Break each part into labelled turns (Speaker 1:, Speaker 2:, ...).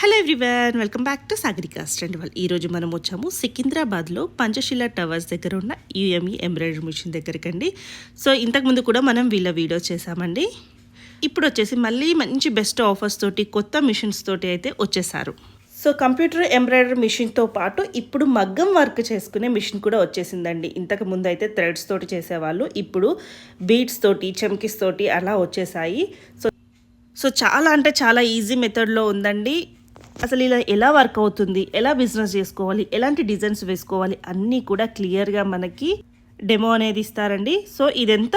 Speaker 1: Hello everyone welcome back to సాగరికాస్ట్ and వాళ్ళు ఈరోజు మనం వచ్చాము సికింద్రాబాద్లో పంచశిల టవర్స్ దగ్గర ఉన్న యూఎంఈ ఎంబ్రాయిడరీ మిషన్ దగ్గరకండి. సో ఇంతకుముందు కూడా మనం వీళ్ళ వీడియో చేసామండి ఇప్పుడు వచ్చేసి మళ్ళీ మంచి బెస్ట్ ఆఫర్స్ తోటి కొత్త మిషన్స్ తోటి అయితే వచ్చేసారు. సో కంప్యూటర్ ఎంబ్రాయిడరీ మిషన్తో పాటు ఇప్పుడు మగ్గం వర్క్ చేసుకునే మిషన్ కూడా వచ్చేసిందండి. ఇంతకు ముందు అయితే థ్రెడ్స్ తోటి చేసేవాళ్ళు ఇప్పుడు బీడ్స్ తోటి చెమ్కిస్ తోటి అలా వచ్చేసాయి. సో సో చాలా అంటే చాలా ఈజీ మెథడ్లో ఉందండి. అసలు ఇలా ఎలా వర్క్ అవుతుంది? ఎలా బిజినెస్ చేసుకోవాలి? ఎలాంటి డిజైన్స్ వేసుకోవాలి? అన్నీ కూడా క్లియర్గా మనకి డెమో అనేది ఇస్తారండి. సో ఇది ఎంత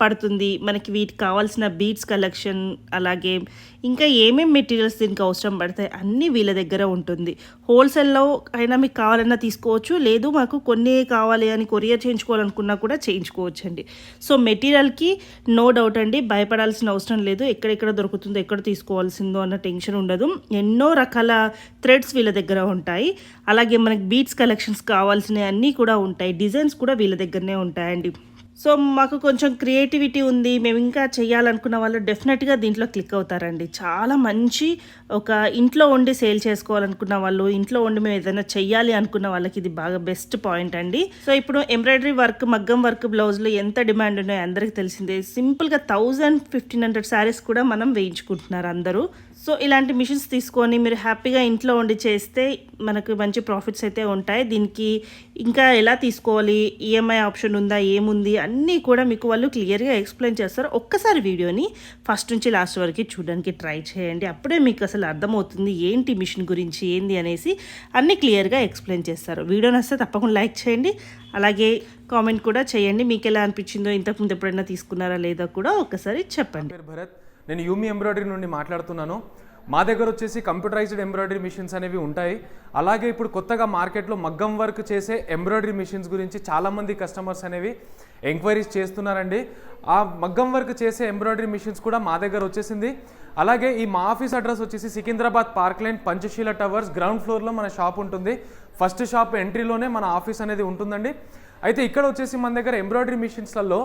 Speaker 1: పడుతుంది? మనకి వీటికి కావాల్సిన బీడ్స్ కలెక్షన్ అలాగే ఇంకా ఏమేమి మెటీరియల్స్ దీనికి అవసరం పడతాయి అన్నీ వీళ్ళ దగ్గర ఉంటుంది. హోల్సేల్లో అయినా మీకు కావాలన్నా తీసుకోవచ్చు. లేదు మాకు కొన్ని కావాలి అని కొరియర్ చేయించుకోవాలనుకున్నా కూడా చేయించుకోవచ్చు అండి సో మెటీరియల్కి నో డౌట్ అండి భయపడాల్సిన అవసరం లేదు. ఎక్కడెక్కడ దొరుకుతుందో ఎక్కడ తీసుకోవాల్సిందో అన్న టెన్షన్ ఉండదు. ఎన్నో రకాల థ్రెడ్స్ వీళ్ళ దగ్గర ఉంటాయి. అలాగే మనకి బీట్స్ కలెక్షన్స్ కావాల్సినవి అన్నీ కూడా ఉంటాయి. డిజైన్స్ కూడా వీళ్ళ దగ్గరనే ఉంటాయండి. సో మాకు కొంచెం క్రియేటివిటీ ఉంది మేము ఇంకా చేయాలనుకున్న వాళ్ళు డెఫినెట్గా దీంట్లో క్లిక్ అవుతారండి. చాలా మంచి ఒక ఇంట్లో ఉండి సేల్ చేసుకోవాలనుకున్న వాళ్ళు ఇంట్లో ఉండి మేము ఏదైనా చెయ్యాలి అనుకున్న వాళ్ళకి ఇది బాగా బెస్ట్ పాయింట్ అండి. సో ఇప్పుడు ఎంబ్రాయిడరీ వర్క్ మగ్గం వర్క్ బ్లౌజ్లో ఎంత డిమాండ్ ఉన్నాయో అందరికీ తెలిసిందే. సింపుల్గా థౌజండ్ ఫిఫ్టీన్ హండ్రెడ్ శారీస్ కూడా మనం వేయించుకుంటున్నారు అందరూ. సో ఇలాంటి మిషన్స్ తీసుకొని మీరు హ్యాపీగా ఇంట్లో ఉండి చేస్తే మనకు మంచి ప్రాఫిట్స్ అయితే ఉంటాయి. దీనికి ఇంకా ఎలా తీసుకోవాలి? ఈఎంఐ ఆప్షన్ ఉందా? ఏముంది? అన్నీ కూడా మీకు వాళ్ళు క్లియర్గా ఎక్స్ప్లెయిన్ చేస్తారు. ఒక్కసారి వీడియోని ఫస్ట్ నుంచి లాస్ట్ వరకు చూడడానికి ట్రై చేయండి. అప్పుడే మీకు అసలు అర్థమవుతుంది ఏంటి మిషన్ గురించి ఏంది అనేసి అన్నీ క్లియర్గా ఎక్స్ప్లెయిన్ చేస్తారు. వీడియో నచ్చితే తప్పకుండా లైక్ చేయండి. అలాగే కామెంట్ కూడా చేయండి. మీకు ఎలా అనిపించిందో ఇంతకుముందు ఎప్పుడైనా తీసుకున్నారా లేదా కూడా ఒకసారి చెప్పండి.
Speaker 2: భరత్ నేను యూమి ఎంబ్రాయిడరీ నుండి మాట్లాడుతున్నాను. మా దగ్గర వచ్చేసి కంప్యూటరైజ్డ్ ఎంబ్రాయిడరీ మిషన్స్ అనేవి ఉంటాయి. అలాగే ఇప్పుడు కొత్తగా మార్కెట్లో మగ్గం వర్క్ చేసే ఎంబ్రాయిడరీ మిషన్స్ గురించి చాలామంది కస్టమర్స్ అనేవి ఎంక్వైరీస్ చేస్తున్నారండి. ఆ మగ్గం వర్క్ చేసే ఎంబ్రాయిడరీ మిషన్స్ కూడా మా దగ్గర వచ్చేసింది. అలాగే ఈ మా ఆఫీస్ అడ్రస్ వచ్చేసి Secunderabad park lane Panchasheela towers ground ఫ్లోర్లో మన షాప్ ఉంటుంది. ఫస్ట్ షాప్ ఎంట్రీలోనే మన ఆఫీస్ అనేది ఉంటుందండి. అయితే ఇక్కడ వచ్చేసి మన దగ్గర ఎంబ్రాయిడరీ మిషన్స్లలో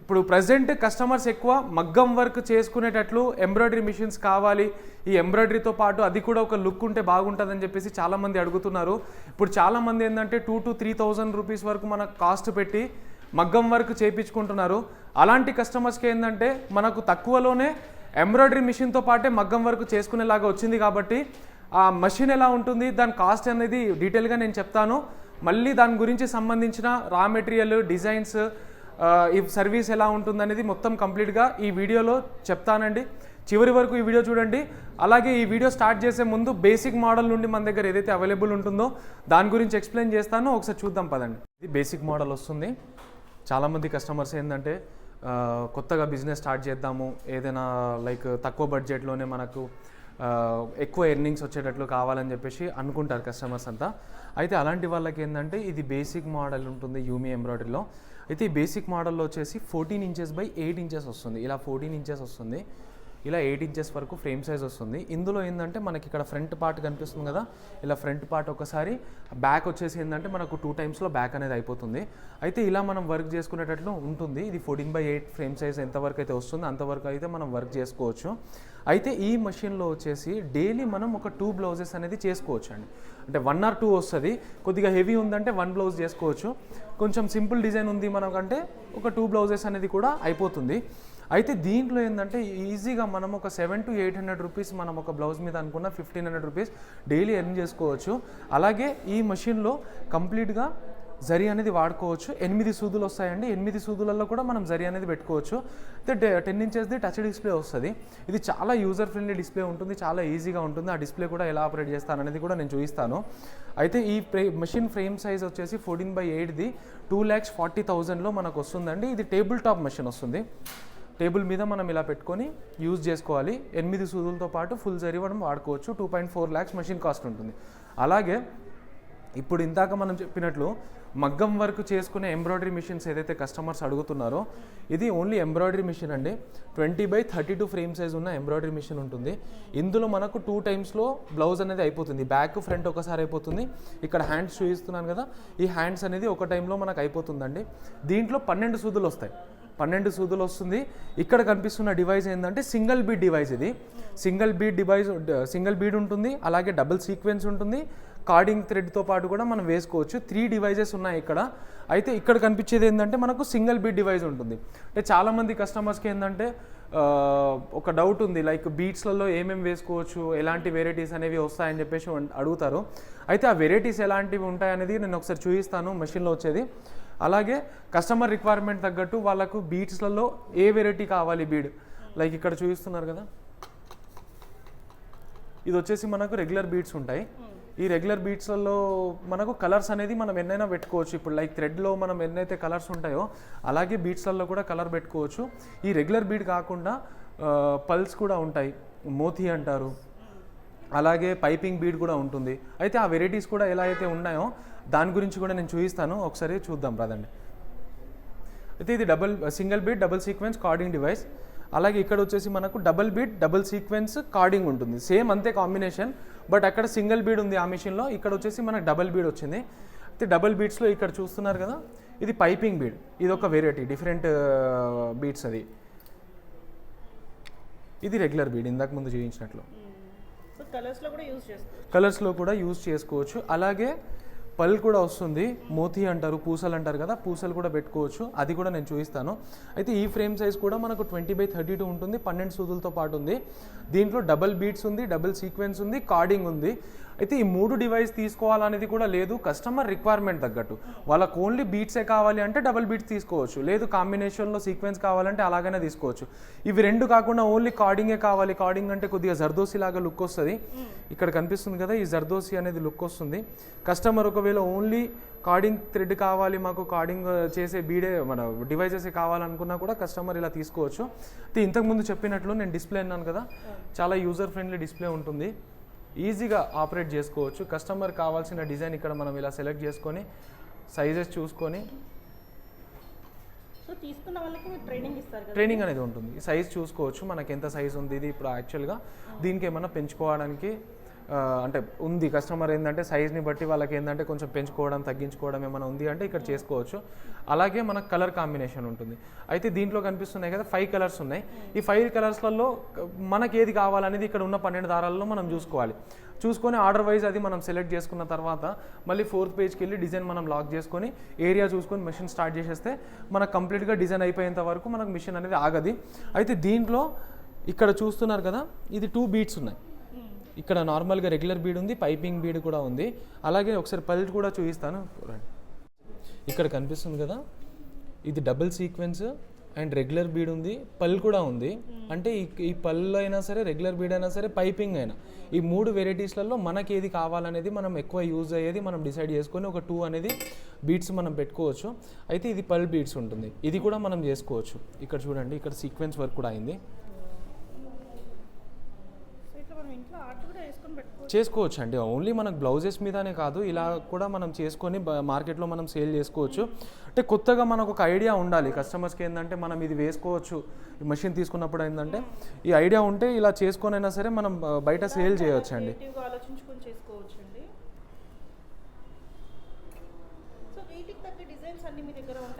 Speaker 2: ఇప్పుడు ప్రజెంట్ కస్టమర్స్ ఎక్కువ మగ్గం వర్క్ చేసుకునేటట్లు ఎంబ్రాయిడరీ మిషన్స్ కావాలి. ఈ ఎంబ్రాయిడరీతో పాటు అది కూడా ఒక లుక్ ఉంటే బాగుంటుందని చెప్పేసి చాలామంది అడుగుతున్నారు. ఇప్పుడు చాలామంది ఏంటంటే two to three thousand rupees వరకు మన కాస్ట్ పెట్టి మగ్గం వర్క్ చేయించుకుంటున్నారు అలాంటి కస్టమర్స్కి ఏంటంటే మనకు తక్కువలోనే ఎంబ్రాయిడరీ మిషన్తో పాటే మగ్గం వర్క్ చేసుకునేలాగా వచ్చింది కాబట్టి ఆ మషిన్ ఎలా ఉంటుంది దాని కాస్ట్ అనేది డీటెయిల్గా నేను చెప్తాను. మళ్ళీ దాని గురించి సంబంధించిన రా మెటీరియల్ డిజైన్స్ ఈ సర్వీస్ ఎలా ఉంటుందనేది మొత్తం కంప్లీట్గా ఈ వీడియోలో చెప్తానండి. చివరి వరకు ఈ వీడియో చూడండి. అలాగే ఈ వీడియో స్టార్ట్ చేసే ముందు బేసిక్ మోడల్ నుండి మన దగ్గర ఏదైతే అవైలబుల్ ఉంటుందో దాని గురించి ఎక్స్ప్లెయిన్ చేస్తానో. ఒకసారి చూద్దాం పదండి. ఇది బేసిక్ మోడల్ వస్తుంది. చాలామంది కస్టమర్స్ ఏంటంటే కొత్తగా బిజినెస్ స్టార్ట్ చేద్దాము. ఏదైనా లైక్ తక్కువ బడ్జెట్లోనే మనకు ఎక్కువ ఎర్నింగ్స్ వచ్చేటట్లు కావాలని చెప్పేసి అనుకుంటారు కస్టమర్స్ అంతా. అయితే అలాంటి వాళ్ళకి ఏంటంటే ఇది బేసిక్ మోడల్ ఉంటుంది యూమీ ఎంబ్రాయిడరీలో. అయితే ఈ బేసిక్ మోడల్లో వచ్చేసి fourteen inches by eight inches వస్తుంది. ఇలా ఫోర్టీన్ ఇంచెస్ వస్తుంది. ఇలా ఎయిట్ ఇంచెస్ వరకు ఫ్రేమ్ సైజ్ వస్తుంది. ఇందులో ఏంటంటే మనకి ఇక్కడ ఫ్రంట్ పార్ట్ కనిపిస్తుంది కదా. ఇలా ఫ్రంట్ పార్ట్ ఒకసారి బ్యాక్ వచ్చేసి ఏంటంటే మనకు టూ టైమ్స్లో బ్యాక్ అనేది అయిపోతుంది. అయితే ఇలా మనం వర్క్ చేసుకునేటట్లు ఉంటుంది. ఇది fourteen by eight frame size ఎంతవరకు అయితే వస్తుందో అంతవరకు అయితే మనం వర్క్ చేసుకోవచ్చు. అయితే ఈ మషిన్లో వచ్చేసి డైలీ మనం ఒక టూ బ్లౌజెస్ అనేది చేసుకోవచ్చు అండి. అంటే వన్ ఆర్ టూ వస్తుంది. కొద్దిగా హెవీ ఉందంటే వన్ బ్లౌజ్ చేసుకోవచ్చు. కొంచెం సింపుల్ డిజైన్ ఉంది మనకంటే ఒక టూ బ్లౌజెస్ అనేది కూడా అయిపోతుంది. అయితే దీంట్లో ఏంటంటే ఈజీగా మనం ఒక seven to eight hundred rupees మనం ఒక బ్లౌజ్ మీద అనుకున్న fifteen hundred rupees daily earn చేసుకోవచ్చు. అలాగే ఈ మషిన్లో కంప్లీట్గా జరి అనేది వాడుకోవచ్చు. ఎనిమిది సూదులు వస్తాయండి. ఎనిమిది సూదులలో కూడా మనం జరి అనేది పెట్టుకోవచ్చు. అయితే టెన్ ఇంచెస్ది టచ్ డిస్ప్లే వస్తుంది. ఇది చాలా యూజర్ ఫ్రెండ్లీ డిస్ప్లే ఉంటుంది. చాలా ఈజీగా ఉంటుంది. ఆ డిస్ప్లే కూడా ఎలా ఆపరేట్ చేస్తాను అనేది కూడా నేను చూపిస్తాను. అయితే ఈ మెషిన్ ఫ్రేమ్ సైజ్ వచ్చేసి ఫోర్టీన్ బై ఎయిట్ది టూ ల్యాక్స్ ఫార్టీ థౌజండ్లో మనకు వస్తుందండి. ఇది టేబుల్ టాప్ మెషిన్ వస్తుంది. టేబుల్ మీద మనం ఇలా పెట్టుకొని యూజ్ చేసుకోవాలి. ఎనిమిది సూదులతో పాటు ఫుల్ జరీ మనం వాడుకోవచ్చు. Two point four lakhs machine cost ఉంటుంది. అలాగే ఇప్పుడు ఇందాక మనం చెప్పినట్లు మగ్గం వర్క్ చేసుకునే ఎంబ్రాయిడరీ మిషన్స్ ఏదైతే కస్టమర్స్ అడుగుతున్నారో ఇది ఓన్లీ ఎంబ్రాయిడరీ మిషన్ అండి. Twenty by thirty two frame size ఉన్న ఎంబ్రాయిడరీ మిషన్ ఉంటుంది. ఇందులో మనకు టూ టైమ్స్లో బ్లౌజ్ అనేది అయిపోతుంది. బ్యాక్ ఫ్రంట్ ఒకసారి అయిపోతుంది. ఇక్కడ హ్యాండ్స్ చూపిస్తున్నాను కదా ఈ హ్యాండ్స్ అనేది ఒక టైంలో మనకు అయిపోతుందండి. దీంట్లో పన్నెండు సూదులు వస్తాయి. పన్నెండు సూదులు వస్తుంది. ఇక్కడ కనిపిస్తున్న డివైస్ ఏంటంటే సింగిల్ బీడ్ డివైస్ ఇది. Single bead device single bead ఉంటుంది. అలాగే డబుల్ సీక్వెన్స్ ఉంటుంది. కార్డింగ్ థ్రెడ్తో పాటు కూడా మనం వేసుకోవచ్చు. త్రీ డివైజెస్ ఉన్నాయి ఇక్కడ. అయితే ఇక్కడ కనిపించేది ఏంటంటే మనకు సింగిల్ బీట్ డివైస్ ఉంటుంది. అంటే చాలామంది కస్టమర్స్కి ఏంటంటే ఒక డౌట్ ఉంది. లైక్ బీట్స్లలో ఏమేమి వేసుకోవచ్చు? ఎలాంటి వెరైటీస్ అనేవి వస్తాయని చెప్పేసి అడుగుతారు. అయితే ఆ వెరైటీస్ ఎలాంటివి ఉంటాయనేది నేను ఒకసారి చూపిస్తాను. మెషిన్లో వచ్చేది. అలాగే కస్టమర్ రిక్వైర్మెంట్ తగ్గట్టు వాళ్ళకు బీట్స్లలో ఏ వెరైటీ కావాలి బీడ్? లైక్ ఇక్కడ చూపిస్తున్నారు కదా. ఇది వచ్చేసి మనకు రెగ్యులర్ బీట్స్ ఉంటాయి. ఈ రెగ్యులర్ బీట్స్లలో మనకు కలర్స్ అనేది మనం ఎన్నైనా పెట్టుకోవచ్చు. ఇప్పుడు లైక్ థ్రెడ్లో మనం ఎన్నైతే కలర్స్ ఉంటాయో అలాగే బీట్స్లలో కూడా కలర్ పెట్టుకోవచ్చు. ఈ రెగ్యులర్ బీడ్ కాకుండా పల్స్ కూడా ఉంటాయి. మోతి అంటారు. అలాగే పైపింగ్ బీడ్ కూడా ఉంటుంది. అయితే ఆ వెరైటీస్ కూడా ఎలా అయితే ఉన్నాయో దాని గురించి కూడా నేను చూపిస్తాను ఒకసారి చూద్దాం రాదండి అయితే ఇది double single beat double sequence cording device అలాగే ఇక్కడ వచ్చేసి మనకు double beat double sequence cording ఉంటుంది. సేమ్ అంతే కాంబినేషన్ బట్ అక్కడ సింగిల్ బీడ్ ఉంది ఆ మిషన్లో ఇక్కడ వచ్చేసి మనకు డబుల్ బీడ్ వచ్చింది. అయితే డబుల్ బీట్స్లో ఇక్కడ చూస్తున్నారు కదా ఇది పైపింగ్ బీడ్ ఇది ఒక వెరైటీ డిఫరెంట్ బీట్స్ అది. ఇది రెగ్యులర్ బీడ్ ఇందాక ముందు చూపించినట్లు.
Speaker 1: కలర్స్లో
Speaker 2: కలర్స్లో కూడా యూజ్ చేసుకోవచ్చు. అలాగే పల్ కూడా వస్తుంది. మోతి అంటారు పూసలు అంటారు కదా పూసలు కూడా పెట్టుకోవచ్చు. అది కూడా నేను చూపిస్తాను. అయితే ఈ ఫ్రేమ్ సైజ్ కూడా మనకు ట్వంటీ బై థర్టీ టూ ఉంటుంది. పన్నెండు సూదులతో పాటు ఉంది. దీంట్లో డబల్ బీట్స్ ఉంది డబుల్ సీక్వెన్స్ ఉంది కార్డింగ్ ఉంది. అయితే ఈ మూడు డివైస్ తీసుకోవాలనేది కూడా లేదు కస్టమర్ రిక్వైర్మెంట్ తగ్గట్టు. వాళ్ళకు ఓన్లీ బీట్సే కావాలి అంటే డబుల్ బీట్స్ తీసుకోవచ్చు. లేదు కాంబినేషన్లో సీక్వెన్స్ కావాలంటే అలాగనే తీసుకోవచ్చు. ఇవి రెండు కాకుండా ఓన్లీ కార్డింగే కావాలి. కార్డింగ్ అంటే కొద్దిగా జర్దోసి లాగా లుక్ వస్తుంది. ఇక్కడ కనిపిస్తుంది కదా ఈ జర్దోసి అనేది లుక్ వస్తుంది. కస్టమర్ ఒకవేళ ఓన్లీ కార్డింగ్ థ్రెడ్ కావాలి మాకు కార్డింగ్ చేసే బీడే మన డివైజెస్ కావాలనుకున్నా కూడా కస్టమర్ ఇలా తీసుకోవచ్చు. అయితే ఇంతకుముందు చెప్పినట్లు నేను డిస్ప్లే అన్నాను కదా చాలా యూజర్ ఫ్రెండ్లీ డిస్ప్లే ఉంటుంది. ఈజీగా ఆపరేట్ చేసుకోవచ్చు. కస్టమర్ కావాల్సిన డిజైన్ ఇక్కడ మనం ఇలా సెలెక్ట్ చేసుకొని సైజెస్ చూసుకొని.
Speaker 1: సో తీసుకున్న వాళ్ళకి మీరు ట్రైనింగ్ ఇస్తారు
Speaker 2: ట్రైనింగ్ అనేది ఉంటుంది. సైజ్ చూసుకోవచ్చు. మనకి ఎంత సైజ్ ఉంది ఇది ఇప్పుడు యాక్చువల్గా దీనికి ఏమన్నా పెంచుకోవడానికి అంటే ఉంది. కస్టమర్ ఏంటంటే సైజ్ని బట్టి వాళ్ళకి ఏంటంటే కొంచెం పెంచుకోవడం తగ్గించుకోవడం ఏమైనా ఉంది అంటే ఇక్కడ చేసుకోవచ్చు. అలాగే మనకు కలర్ కాంబినేషన్ ఉంటుంది. అయితే దీంట్లో కనిపిస్తున్నాయి కదా ఫైవ్ కలర్స్ ఉన్నాయి. ఈ ఫైవ్ కలర్స్లలో మనకి ఏది కావాలనేది ఇక్కడ ఉన్న పన్నెండు దారాలలో మనం చూసుకోవాలి. చూసుకొని ఆర్డర్ వైజ్ అది మనం సెలెక్ట్ చేసుకున్న తర్వాత మళ్ళీ ఫోర్త్ పేజ్కి వెళ్ళి డిజైన్ మనం లాక్ చేసుకొని ఏరియా చూసుకొని మెషిన్ స్టార్ట్ చేసేస్తే మనకు కంప్లీట్గా డిజైన్ అయిపోయేంత వరకు మనకు మిషన్ అనేది ఆగది. అయితే దీంట్లో ఇక్కడ చూస్తున్నారు కదా ఇది టూ బీట్స్ ఉన్నాయి. ఇక్కడ నార్మల్గా రెగ్యులర్ బీడ్ ఉంది పైపింగ్ బీడ్ కూడా ఉంది. అలాగే ఒకసారి పల్ట్ కూడా చూపిస్తాను. ఇక్కడ కనిపిస్తుంది కదా. ఇది double sequence and regular bead ఉంది పల్ కూడా ఉంది. అంటే ఈ ఈ పళ్ళు అయినా సరే రెగ్యులర్ బీడ్ అయినా సరే పైపింగ్ అయినా. ఈ మూడు వెరైటీస్లలో మనకి ఏది కావాలనేది మనం ఎక్కువ యూజ్ అయ్యేది మనం డిసైడ్ చేసుకొని ఒక టూ అనేది బీట్స్ మనం పెట్టుకోవచ్చు. అయితే ఇది పల్ బీట్స్ ఉంటుంది. ఇది కూడా మనం చేసుకోవచ్చు. ఇక్కడ చూడండి ఇక్కడ సీక్వెన్స్ వర్క్ కూడా అయింది
Speaker 1: సో ఇట్లా మనం ఇంట్లో ఆర్ట్ కూడా వేసుకొని పెట్టుకోవచ్చు
Speaker 2: చేసుకోవచ్చు అండి ఓన్లీ మనకు బ్లౌజెస్ మీదనే కాదు ఇలా కూడా మనం చేసుకొని మార్కెట్లో మనం సేల్ చేసుకోవచ్చు. అంటే కొత్తగా మనకు ఒక ఐడియా ఉండాలి. కస్టమర్స్కి ఏంటంటే మనం ఇది వేసుకోవచ్చు. ఈ మషిన్ తీసుకున్నప్పుడు ఏంటంటే ఈ ఐడియా ఉంటే ఇలా చేసుకొని అయినా సరే మనం బయట సేల్ చేయొచ్చు అండి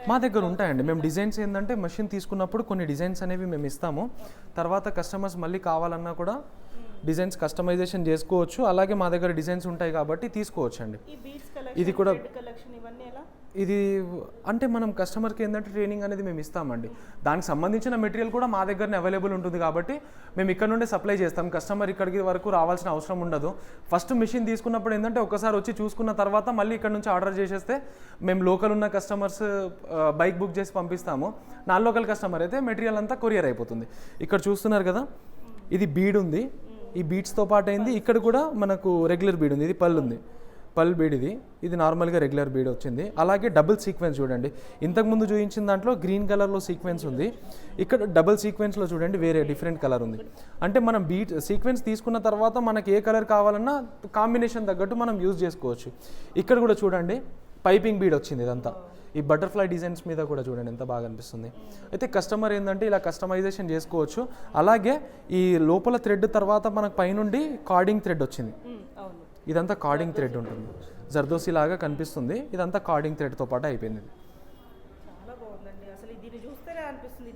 Speaker 1: మా దగ్గర
Speaker 2: ఉంటాయండి. మేము డిజైన్స్ ఏంటంటే మషిన్ తీసుకున్నప్పుడు కొన్ని డిజైన్స్ అనేవి మేము ఇస్తాము. తర్వాత కస్టమర్స్ మళ్ళీ కావాలన్నా కూడా డిజైన్స్ కస్టమైజేషన్ చేసుకోవచ్చు. అలాగే మా దగ్గర డిజైన్స్ ఉంటాయి కాబట్టి తీసుకోవచ్చు అండి ఇది కూడా- ఇది అంటే మనం కస్టమర్కి ఏంటంటే ట్రైనింగ్ అనేది మేము ఇస్తామండి. దానికి సంబంధించిన మెటీరియల్ కూడా మా దగ్గరనే అవైలబుల్ ఉంటుంది కాబట్టి మేము ఇక్కడ నుండే సప్లై చేస్తాం. కస్టమర్ ఇక్కడికి వరకు రావాల్సిన అవసరం ఉండదు. ఫస్ట్ మిషన్ తీసుకున్నప్పుడు ఏంటంటే ఒకసారి వచ్చి చూసుకున్న తర్వాత మళ్ళీ ఇక్కడ నుంచి ఆర్డర్ చేసేస్తే మేము లోకల్ ఉన్న కస్టమర్స్ బైక్ బుక్ చేసి పంపిస్తాము. నాన్ లోకల్ కస్టమర్ అయితే మెటీరియల్ అంతా కొరియర్ అయిపోతుంది. ఇక్కడ చూస్తున్నారు కదా? ఇది బీడ్ ఉంది. ఈ బీట్స్తో పాటు అయింది. ఇక్కడ కూడా మనకు రెగ్యులర్ బీడ్ ఉంది. ఇది పళ్ళు ఉంది. పల్ బీడ్ ఇది. ఇది నార్మల్గా రెగ్యులర్ బీడ్ వచ్చింది. అలాగే డబుల్ సీక్వెన్స్ చూడండి. ఇంతకుముందు చూపించిన దాంట్లో గ్రీన్ కలర్లో సీక్వెన్స్ ఉంది. ఇక్కడ డబుల్ సీక్వెన్స్లో చూడండి వేరే డిఫరెంట్ కలర్ ఉంది. అంటే మనం బీట్ సీక్వెన్స్ తీసుకున్న తర్వాత మనకి ఏ కలర్ కావాలన్నా కాంబినేషన్ తగ్గట్టు మనం యూజ్ చేసుకోవచ్చు. ఇక్కడ కూడా చూడండి. పైపింగ్ బీడ్ వచ్చింది ఇదంతా. ఈ బటర్ఫ్లై డిజైన్స్ మీద కూడా చూడండి ఎంత బాగా అనిపిస్తుంది. అయితే కస్టమర్ ఏంటంటే ఇలా కస్టమైజేషన్ చేసుకోవచ్చు. అలాగే ఈ లోపల థ్రెడ్ తర్వాత మనకు పైనుండి కార్డింగ్ థ్రెడ్ వచ్చింది. ఇదంతా కార్డింగ్ థ్రెడ్ ఉంటుంది. జర్దోసి లాగా కనిపిస్తుంది. ఇదంతా కార్డింగ్ థ్రెడ్తో పాటు అయిపోయింది ఇది.
Speaker 1: చాలా బాగుందండి అసలు దీన్ని చూస్తేనే అనిపిస్తుంది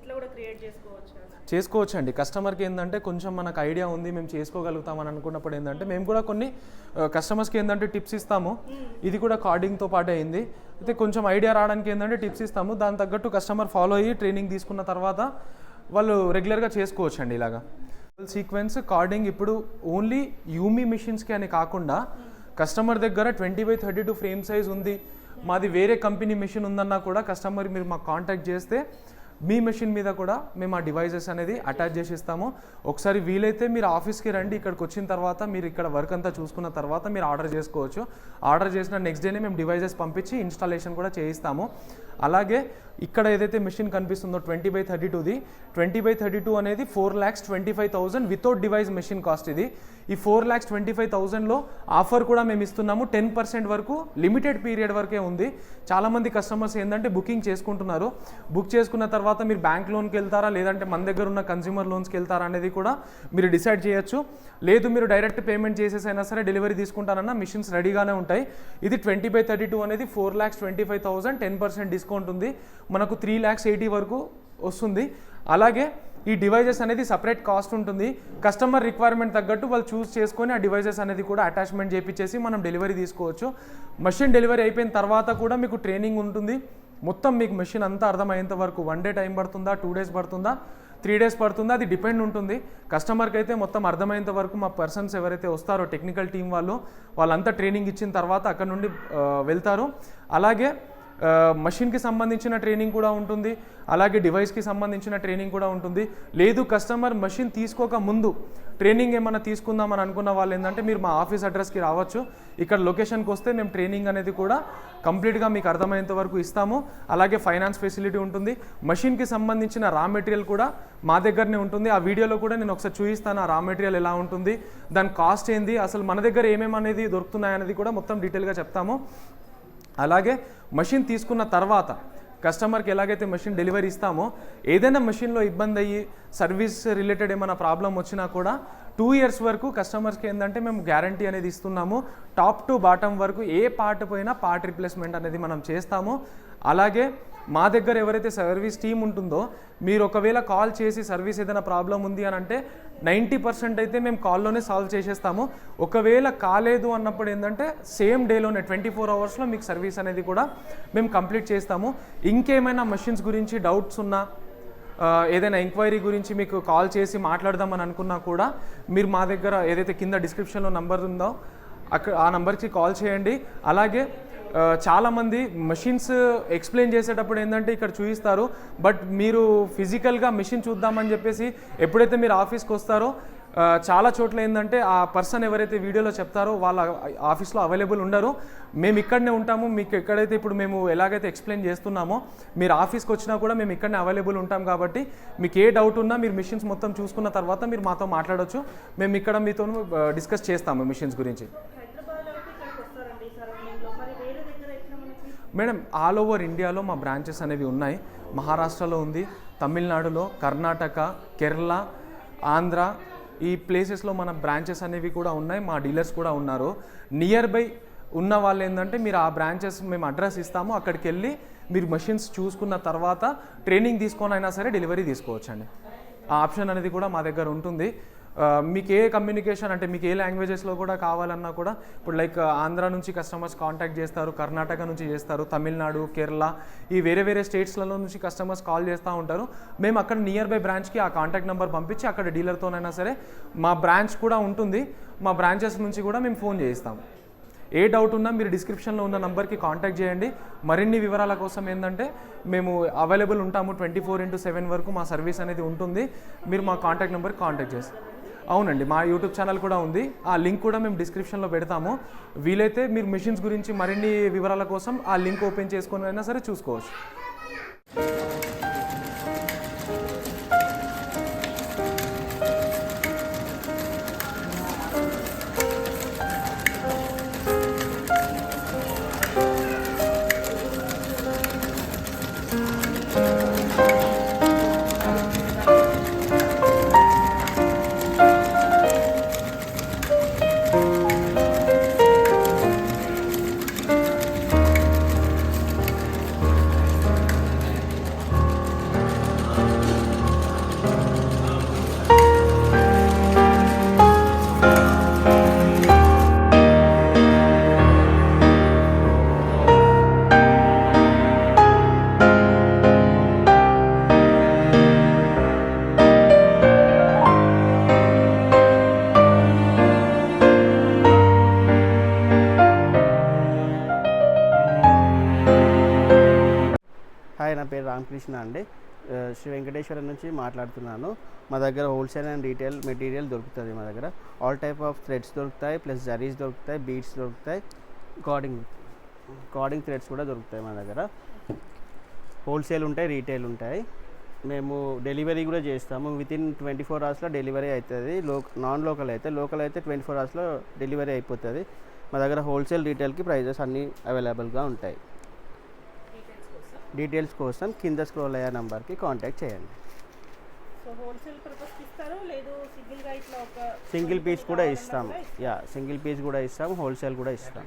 Speaker 2: చేసుకోవచ్చు అండి కస్టమర్కి ఏంటంటే కొంచెం మనకు ఐడియా ఉంది మేము చేసుకోగలుగుతాం అని అనుకున్నప్పుడు ఏంటంటే మేము కూడా కొన్ని కస్టమర్స్కి ఏంటంటే టిప్స్ ఇస్తాము. ఇది కూడా కార్డింగ్తో పాటు అయింది. అయితే కొంచెం ఐడియా రావడానికి ఏంటంటే టిప్స్ ఇస్తాము. దాని తగ్గట్టు కస్టమర్ ఫాలో అయ్యి ట్రైనింగ్ తీసుకున్న తర్వాత వాళ్ళు రెగ్యులర్గా చేసుకోవచ్చు అండి ఇలాగా. సీక్వెన్స్ కార్డింగ్ ఇప్పుడు ఓన్లీ యూమీ మిషన్స్కి అని కాకుండా కస్టమర్ దగ్గర twenty by thirty two frame size ఉంది మాది వేరే కంపెనీ మిషన్ ఉందన్నా కూడా కస్టమర్ మీరు మాకు కాంటాక్ట్ చేస్తే మీ మెషిన్ మీద కూడా మేము ఆ డివైజెస్ అనేది అటాచ్ చేసి ఇస్తాము. ఒకసారి వీలైతే మీరు ఆఫీస్కి రండి ఇక్కడికి వచ్చిన తర్వాత మీరు ఇక్కడ వర్క్ అంతా చూసుకున్న తర్వాత మీరు ఆర్డర్ చేసుకోవచ్చు. ఆర్డర్ చేసిన నెక్స్ట్ డేనే మేము డివైజెస్ పంపించి ఇన్స్టాలేషన్ కూడా చేయిస్తాము. అలాగే ఇక్కడ ఏదైతే మెషిన్ కనిపిస్తుందో ట్వంటీ బై థర్టీ టూది ట్వంటీ బై థర్టీ టూ అనేది four lakhs twenty five thousand without device machine cost ఇది. ఈ ఫోర్ ల్యాక్స్ ట్వంటీ ఫైవ్ థౌసండ్లో ఆఫర్ కూడా మేము ఇస్తున్నాము. టెన్ పర్సెంట్ వరకు లిమిటెడ్ పీరియడ్ వరకే ఉంది. చాలామంది కస్టమర్స్ ఏంటంటే బుకింగ్ చేసుకుంటున్నారు. బుక్ చేసుకున్న తర్వాత తర్వాత మీరు బ్యాంక్ లోన్కి వెళ్తారా? లేదంటే మన దగ్గర ఉన్న కన్జ్యూమర్ లోన్స్కి వెళ్తారా అనేది కూడా మీరు డిసైడ్ చేయొచ్చు. లేదు మీరు డైరెక్ట్ పేమెంట్ చేసేసైనా సరే డెలివరీ తీసుకుంటారన్నా మిషన్స్ రెడీగానే ఉంటాయి. ఇది ట్వంటీ బై థర్టీ టూ అనేది four lakhs twenty five thousand ten percent discount ఉంది. మనకు త్రీ ల్యాక్స్ ఎయిటీ వరకు వస్తుంది. అలాగే ఈ డివైజెస్ అనేది సపరేట్ కాస్ట్ ఉంటుంది. కస్టమర్ రిక్వైర్మెంట్ తగ్గట్టు వాళ్ళు చూస్ చేసుకొని ఆ డివైజెస్ అనేది కూడా అటాచ్మెంట్ చేయించేసి మనం డెలివరీ తీసుకోవచ్చు. మషిన్ డెలివరీ అయిపోయిన తర్వాత కూడా మీకు ట్రైనింగ్ ఉంటుంది. మొత్తం మీకు మెషిన్ అంతా అర్థమయ్యేంత వరకు వన్ డే టైం పడుతుందా టూ డేస్ పడుతుందా త్రీ డేస్ పడుతుందా అది డిపెండ్ ఉంటుంది. కస్టమర్కి అయితే మొత్తం అర్థమయ్యేంత వరకు మా పర్సన్స్ ఎవరైతే వస్తారో టెక్నికల్ టీం వాళ్ళు వాళ్ళంతా ట్రైనింగ్ ఇచ్చిన తర్వాత అక్కడ నుండి వెళ్తారు. అలాగే మషిన్కి సంబంధించిన ట్రైనింగ్ కూడా ఉంటుంది. అలాగే డివైస్కి సంబంధించిన ట్రైనింగ్ కూడా ఉంటుంది. లేదు కస్టమర్ మషిన్ తీసుకోక ముందు ట్రైనింగ్ ఏమైనా తీసుకుందామని అనుకున్న వాళ్ళు ఏంటంటే మీరు మా ఆఫీస్ అడ్రస్కి రావచ్చు. ఇక్కడ లొకేషన్కి వస్తే మేము ట్రైనింగ్ అనేది కూడా కంప్లీట్గా మీకు అర్థమయ్యేంత వరకు ఇస్తాము. అలాగే ఫైనాన్స్ ఫెసిలిటీ ఉంటుంది. మషిన్కి సంబంధించిన రా మెటీరియల్ కూడా మా దగ్గరనే ఉంటుంది. ఆ వీడియోలో కూడా నేను ఒకసారి చూపిస్తాను ఆ రా మెటీరియల్ ఎలా ఉంటుంది. దాని కాస్ట్ ఏంది? అసలు మన దగ్గర ఏమేమి అనేది దొరుకుతున్నాయనేది కూడా మొత్తం డీటెయిల్గా చెప్తాము. అలాగే మషిన్ తీసుకున్న తర్వాత కస్టమర్కి ఎలాగైతే మెషిన్ డెలివరీ ఇస్తామో ఏదైనా మెషిన్లో ఇబ్బంది అయ్యి సర్వీస్ రిలేటెడ్ ఏమైనా ప్రాబ్లం వచ్చినా కూడా టూ ఇయర్స్ వరకు కస్టమర్స్కి ఏంటంటే మేము గ్యారంటీ అనేది ఇస్తున్నాము. టాప్ టు బాటమ్ వరకు ఏ పార్ట్ పోయినా పార్ట్ రిప్లేస్మెంట్ అనేది మనం చేస్తాము. అలాగే మా దగ్గర ఎవరైతే సర్వీస్ టీమ్ ఉంటుందో మీరు ఒకవేళ కాల్ చేసి సర్వీస్ ఏదైనా ప్రాబ్లం ఉంది అని అంటే నైంటీ పర్సెంట్ అయితే మేము కాల్లోనే సాల్వ్ చేసేస్తాము. ఒకవేళ కాలేదు అన్నప్పుడు ఏంటంటే సేమ్ డేలోనే ట్వంటీ ఫోర్ అవర్స్లో మీకు సర్వీస్ అనేది కూడా మేము కంప్లీట్ చేస్తాము. ఇంకేమైనా మషిన్స్ గురించి డౌట్స్ ఉన్నా ఏదైనా ఎంక్వైరీ గురించి మీకు కాల్ చేసి మాట్లాడదామని అనుకున్నా కూడా మీరు మా దగ్గర ఏదైతే కింద డిస్క్రిప్షన్లో నంబర్ ఉందో అక్కడ ఆ నంబర్కి కాల్ చేయండి. అలాగే చాలామంది మెషిన్స్ ఎక్స్ప్లెయిన్ చేసేటప్పుడు ఏంటంటే ఇక్కడ చూపిస్తారు బట్ మీరు ఫిజికల్గా మెషిన్ చూద్దామని చెప్పేసి ఎప్పుడైతే మీరు ఆఫీస్కి వస్తారో చాలా చోట్ల ఏంటంటే ఆ పర్సన్ ఎవరైతే వీడియోలో చెప్తారో వాళ్ళ ఆఫీస్లో అవైలబుల్ ఉండరు. మేము ఇక్కడనే ఉంటాము మీకు ఎక్కడైతే ఇప్పుడు మేము ఎలాగైతే ఎక్స్ప్లెయిన్ చేస్తున్నామో మీరు ఆఫీస్కి వచ్చినా కూడా మేము ఇక్కడనే అవైలబుల్ ఉంటాం కాబట్టి మీకు ఏ డౌట్ ఉన్నా మీరు మిషన్స్ మొత్తం చూసుకున్న తర్వాత మీరు మాతో మాట్లాడొచ్చు. మేము ఇక్కడ మీతో డిస్కస్ చేస్తాము మిషన్స్ గురించి
Speaker 1: హైదరాబాద్లో అయితే ఇక్కడికి వస్తారండి సరౌండింగ్లో మరి వేరే దగ్గర ఎట్లా మనకి
Speaker 2: మేడం ఆల్ ఓవర్ ఇండియాలో మా బ్రాంచెస్ అనేవి ఉన్నాయి. మహారాష్ట్రలో ఉంది తమిళనాడులో కర్ణాటక కేరళ ఆంధ్ర ఈ ప్లేసెస్లో మన బ్రాంచెస్ అనేవి కూడా ఉన్నాయి మా డీలర్స్ కూడా ఉన్నారు. నియర్ బై ఉన్న వాళ్ళు ఏంటంటే మీరు ఆ బ్రాంచెస్ మేము అడ్రస్ ఇస్తాము అక్కడికి వెళ్ళి మీరు మెషిన్స్ చూసుకున్న తర్వాత ట్రైనింగ్ తీసుకొని అయినా సరే డెలివరీ తీసుకోవచ్చండి. ఆ ఆప్షన్ అనేది కూడా మా దగ్గర ఉంటుంది. మీకు ఏ కమ్యూనికేషన్ అంటే మీకు ఏ లాంగ్వేజెస్లో కూడా కావాలన్నా కూడా ఇప్పుడు లైక్ ఆంధ్ర నుంచి కస్టమర్స్ కాంటాక్ట్ చేస్తారు కర్ణాటక నుంచి చేస్తారు తమిళనాడు కేరళ ఈ వేరే వేరే స్టేట్స్లలో నుంచి కస్టమర్స్ కాల్ చేస్తూ ఉంటారు. మేము అక్కడ నియర్ బై బ్రాంచ్కి ఆ కాంటాక్ట్ నెంబర్ పంపించి అక్కడ డీలర్తోనైనా సరే మా బ్రాంచ్ కూడా ఉంటుంది. మా బ్రాంచెస్ నుంచి కూడా మేము ఫోన్ చేయిస్తాం. ఏ డౌట్ ఉన్నా మీరు డిస్క్రిప్షన్లో ఉన్న నంబర్కి కాంటాక్ట్ చేయండి. మరిన్ని వివరాల కోసం ఏంటంటే మేము అవైలబుల్ ఉంటాము ట్వంటీ ఫోర్ ఇంటూ సెవెన్ వరకు మా సర్వీస్ అనేది ఉంటుంది. మీరు మా కాంటాక్ట్ నెంబర్కి కాంటాక్ట్ చేస్తారు. అవునండి మా యూట్యూబ్ ఛానల్ కూడా ఉంది. ఆ లింక్ కూడా మేము డిస్క్రిప్షన్లో పెడతాము. వీలైతే మీరు మిషన్స్ గురించి మరిన్ని వివరాల కోసం ఆ లింక్ ఓపెన్ చేసుకొని అయినా సరే చూసుకోవచ్చు.
Speaker 3: రామకృష్ణ అండి. శ్రీ వెంకటేశ్వరం నుంచి మాట్లాడుతున్నాను. మా దగ్గర హోల్సేల్ అండ్ రీటైల్ మెటీరియల్ దొరుకుతుంది మా దగ్గర. ఆల్ టైప్ ఆఫ్ థ్రెడ్స్ దొరుకుతాయి ప్లస్ జరీస్ దొరుకుతాయి బీడ్స్ దొరుకుతాయి కార్డింగ్ కార్డింగ్ థ్రెడ్స్ కూడా దొరుకుతాయి మా దగ్గర. హోల్సేల్ ఉంటాయి రీటైల్ ఉంటాయి. మేము డెలివరీ కూడా చేస్తాము. విత్ ఇన్ ట్వంటీ ఫోర్ అవర్స్లో డెలివరీ అవుతుంది లో నాన్ లోకల్ అయితే లోకల్ అయితే ట్వంటీ ఫోర్ అవర్స్లో డెలివరీ అయిపోతుంది. మా దగ్గర హోల్సేల్ రీటైల్కి ప్రైజెస్ అన్నీ అవైలబుల్గా ఉంటాయి. డీటెయిల్స్ కోసం కింద స్క్రోల్ అయ్యే నెంబర్కి కాంటాక్ట్ చేయండి. సింగిల్ పీస్ కూడా ఇస్తాము. యా సింగిల్ పీస్ కూడా ఇస్తాము హోల్సేల్ కూడా ఇస్తాం